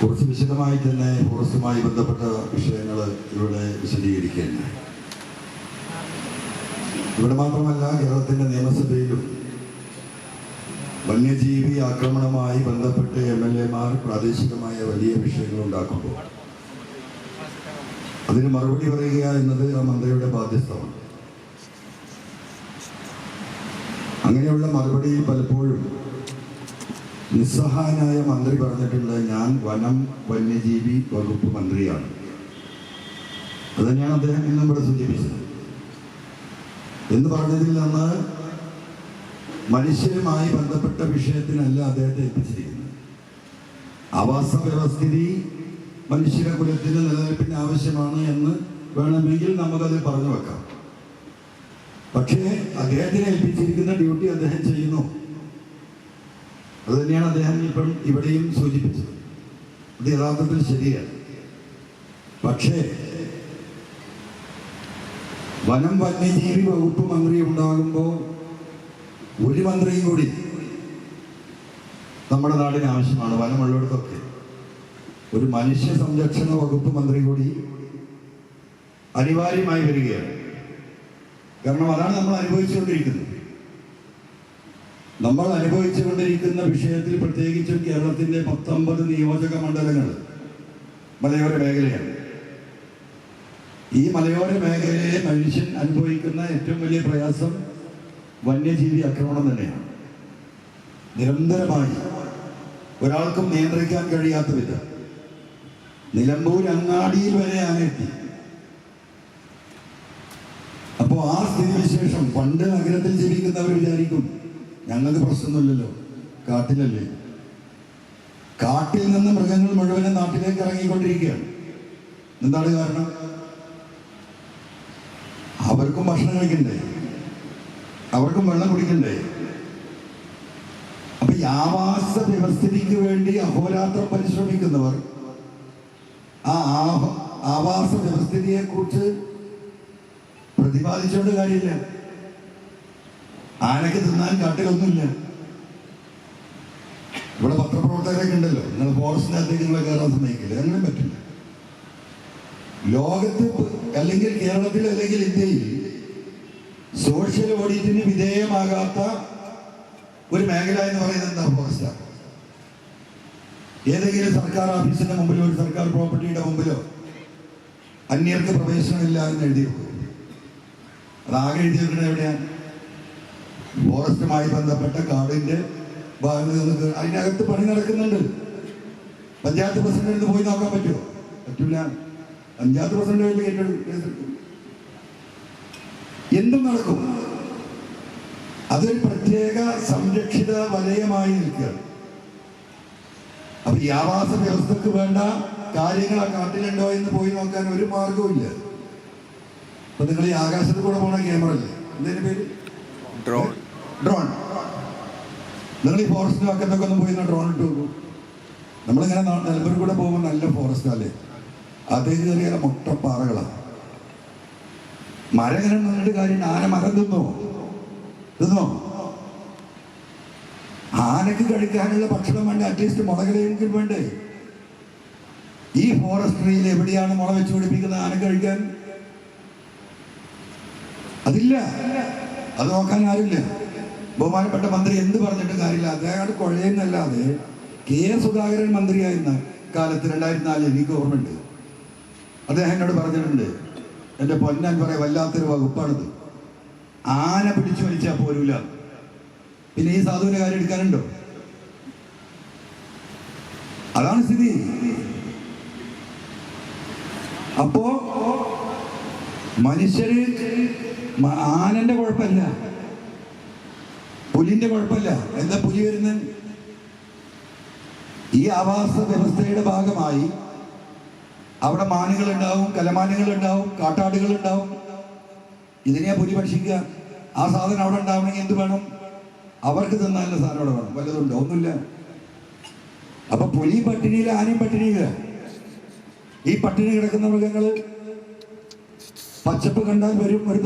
കുറച്ച് വിശദമായി തന്നെ ഫോറസ്റ്റുമായി ബന്ധപ്പെട്ട വിഷയങ്ങൾ ഇവിടെ വിശദീകരിക്കുകയാണ്. ഇവിടെ മാത്രമല്ല കേരളത്തിന്റെ നിയമസഭയിലും വന്യജീവി ആക്രമണമായി ബന്ധപ്പെട്ട് എം എൽ എമാർ പ്രാദേശികമായ വലിയ വിഷയങ്ങൾ ഉണ്ടാക്കുമ്പോൾ അതിന് മറുപടി പറയുക എന്നത് ആ മന്ത്രിയുടെ ബാധ്യസ്ഥമാണ്. അങ്ങനെയുള്ള മറുപടി പലപ്പോഴും നിസ്സഹായനായ മന്ത്രി പറഞ്ഞിട്ടുണ്ട് ഞാൻ വനം വന്യജീവി വകുപ്പ് മന്ത്രിയാണ്. അത് തന്നെയാണ് അദ്ദേഹം ഇന്നും ഇവിടെ സൂചിപ്പിച്ചത്. എന്ന് പറഞ്ഞതിൽ നിന്ന് മനുഷ്യരുമായി ബന്ധപ്പെട്ട വിഷയത്തിനല്ല അദ്ദേഹത്തെ ഏൽപ്പിച്ചിരിക്കുന്നത്. ആവാസ വ്യവസ്ഥിതി മനുഷ്യ കുലത്തിന് നിലനിൽപ്പിന് ആവശ്യമാണ് എന്ന് വേണമെങ്കിൽ നമുക്കത് പറഞ്ഞു വെക്കാം. പക്ഷേ അദ്ദേഹത്തിനെ ഏൽപ്പിച്ചിരിക്കുന്ന ഡ്യൂട്ടി അദ്ദേഹം ചെയ്യുന്നു. അത് തന്നെയാണ് അദ്ദേഹം ഇപ്പം ഇവിടെയും സൂചിപ്പിച്ചത്. അത് യഥാർത്ഥത്തിൽ ശരിയാണ്. പക്ഷേ വനം വന്യജീവി വകുപ്പ് മന്ത്രി ഉണ്ടാകുമ്പോൾ ഒരു മന്ത്രിയും കൂടി നമ്മുടെ നാടിന് ആവശ്യമാണ് വനമുള്ളിടത്തൊക്കെ. ഒരു മനുഷ്യ സംരക്ഷണ വകുപ്പ് മന്ത്രി കൂടി അനിവാര്യമായി വരികയാണ്. കാരണം അതാണ് നമ്മൾ അനുഭവിച്ചുകൊണ്ടിരിക്കുന്നത്. നമ്മൾ അനുഭവിച്ചുകൊണ്ടിരിക്കുന്ന വിഷയത്തിൽ പ്രത്യേകിച്ചും കേരളത്തിന്റെ പത്തൊമ്പത് നിയോജക മണ്ഡലങ്ങൾ മലയോര മേഖലയാണ്. ഈ മലയോര മേഖലയിലെ മനുഷ്യൻ അനുഭവിക്കുന്ന ഏറ്റവും വലിയ പ്രയാസം വന്യജീവി ആക്രമണം തന്നെയാണ്. നിരന്തരമായി ഒരാൾക്കും നിയന്ത്രിക്കാൻ കഴിയാത്ത വിധം നിലമ്പൂർ അങ്ങാടിയിൽ വരെ ആനെത്തി അപ്പോൾ ആ സ്ഥിതിവിശേഷം പണ്ട് നഗരത്തിൽ ജീവിക്കുന്നവർ വിചാരിക്കും ഞങ്ങൾക്ക് പ്രശ്നമൊന്നുമില്ലല്ലോ. കാട്ടിലല്ലേ? കാട്ടിൽ നിന്ന് മൃഗങ്ങൾ മുഴുവനും നാട്ടിലേക്ക് ഇറങ്ങിക്കൊണ്ടിരിക്കുകയാണ്. എന്താണ് കാരണം? അവർക്കും ഭക്ഷണം കഴിക്കണ്ടേ? അവർക്കും വെള്ളം കുടിക്കണ്ടേ? അപ്പൊ ആവാസ വ്യവസ്ഥിതിക്ക് വേണ്ടി അഹോരാത്രം പരിശ്രമിക്കുന്നവർ ആ- ആവാസ വ്യവസ്ഥിതിയെ കുറിച്ച് പ്രതിപാദിച്ചുകൊണ്ട് കാര്യമില്ല. ആനയ്ക്ക് തിന്നാൻ കാട്ടുകളൊന്നുമില്ല ഇവിടെ പത്രപ്രവർത്തകരൊക്കെ ഉണ്ടല്ലോ. നിങ്ങൾ ഫോറസ്റ്റിനകത്തേക്ക് നിങ്ങളെ കയറാൻ സമയക്കില്ല അങ്ങനെ പറ്റില്ല. ലോകത്ത് അല്ലെങ്കിൽ കേരളത്തിൽ അല്ലെങ്കിൽ ഇന്ത്യയിൽ സോഷ്യൽ ഓഡിറ്റിന് വിധേയമാകാത്ത ഒരു മേഖല എന്ന് പറയുന്നത് എന്താ ഫോറസ്റ്റാണ് ഏതെങ്കിലും സർക്കാർ ഓഫീസിന്റെ മുമ്പിലോ ഒരു സർക്കാർ പ്രോപ്പർട്ടിയുടെ മുമ്പിലോ അന്യർക്ക് പ്രവേശനമില്ല എന്ന് എഴുതി അത് ആകെ എഴുതിയിരിക്കുന്നത് എവിടെയാണ്? ഫോറസ്റ്റുമായി ബന്ധപ്പെട്ട കാടിന്റെ ഭാഗത്ത് അതിനകത്ത് പണി നടക്കുന്നുണ്ട്. പഞ്ചായത്ത് പ്രസിഡന്റ് പോയി നോക്കാൻ പറ്റുമോ? പറ്റില്ല പഞ്ചായത്ത് പ്രസിഡന്റ് എന്തും നടക്കും. അതൊരു പ്രത്യേക സംരക്ഷിത വലയമായി നിൽക്കുകയാണ്. അപ്പൊ ഈ ആവാസ വ്യവസ്ഥക്ക് വേണ്ട കാര്യങ്ങൾ ആ കാട്ടിലുണ്ടോ എന്ന് പോയി നോക്കാൻ ഒരു മാർഗവും ഇല്ല അപ്പൊ നിങ്ങൾ ഈ ആകാശത്ത് കൂടെ പോണ ക്യാമറ അല്ലേ എന്തേലും പേര്? ഡ്രോൺ ഡ്രോൺ നിങ്ങൾ ഈ ഫോറസ്റ്റ് ഭാഗത്തൊക്കെ ഒന്ന് പോയി ഡ്രോൺ ഇട്ട് നോക്കൂ. നമ്മളിങ്ങനെ നിലമ്പൂർ കൂടെ പോകുമ്പോൾ നല്ല ഫോറസ്റ്റ് അല്ലേ? അതേ ചെറിയ മുട്ടപ്പാറകളാണ് മരം ഇങ്ങനെ കാര്യം ആന മരം തിന്നോ? തിന്നോ? ആനക്ക് കഴിക്കാനുള്ള ഭക്ഷണം വേണ്ട? അറ്റ്ലീസ്റ്റ് മുളകിലെങ്കിലും വേണ്ടേ? ഈ ഫോറസ്ട്രിയിൽ എവിടെയാണ് മുള വെച്ച് പിടിപ്പിക്കുന്നത്? ആന കഴിക്കാൻ? അതില്ല. അത് നോക്കാൻ ആരുമില്ല ബഹുമാനപ്പെട്ട മന്ത്രി എന്ത് പറഞ്ഞിട്ട് കാര്യമില്ല. അദ്ദേഹം കുഴയെന്നല്ലാതെ കെ സുധാകരൻ മന്ത്രിയായിരുന്ന കാലത്ത് രണ്ടായിരത്തി നാലിൽ എനിക്ക് ഓർമ്മയുണ്ട്. അദ്ദേഹം എന്നോട് പറഞ്ഞിട്ടുണ്ട് എന്റെ പൊന്നാൻ പറയ വല്ലാത്തൊരു വകുപ്പാണിത്. ആന പിടിച്ചു വലിച്ചാൽ പോരൂല. പിന്നെ ഈ സാധുവിന്റെ കാര്യം എടുക്കാനുണ്ടോ? അതാണ് സ്ഥിതി. അപ്പോ മനുഷ്യര് ആനന്റെ കുഴപ്പമില്ല. പുലിന്റെ കുഴപ്പമില്ല. എന്താ പുലി വരുന്നത്? ഈ ആവാസ വ്യവസ്ഥയുടെ ഭാഗമായി അവിടെ മാനുകൾ ഉണ്ടാവും കലമാനുകൾ ഉണ്ടാവും കാട്ടാടുകൾ ഉണ്ടാവും ഇതിനെയാ പുലി ഭക്ഷിക്കുക? ആ സാധനം അവിടെ ഉണ്ടാവണമെങ്കിൽ എന്ത് വേണം? അവർക്ക് തിന്നാനുള്ള സാധനം അവിടെ വേണം. വല്ലതുണ്ടോ? ഒന്നുമില്ല. അപ്പൊ പുലി പട്ടിണിയിൽ ആനയും പട്ടിണിയില്ല ഈ പട്ടിണി കിടക്കുന്ന മൃഗങ്ങൾ പച്ചപ്പ് കണ്ടാൽ വരും ഒരു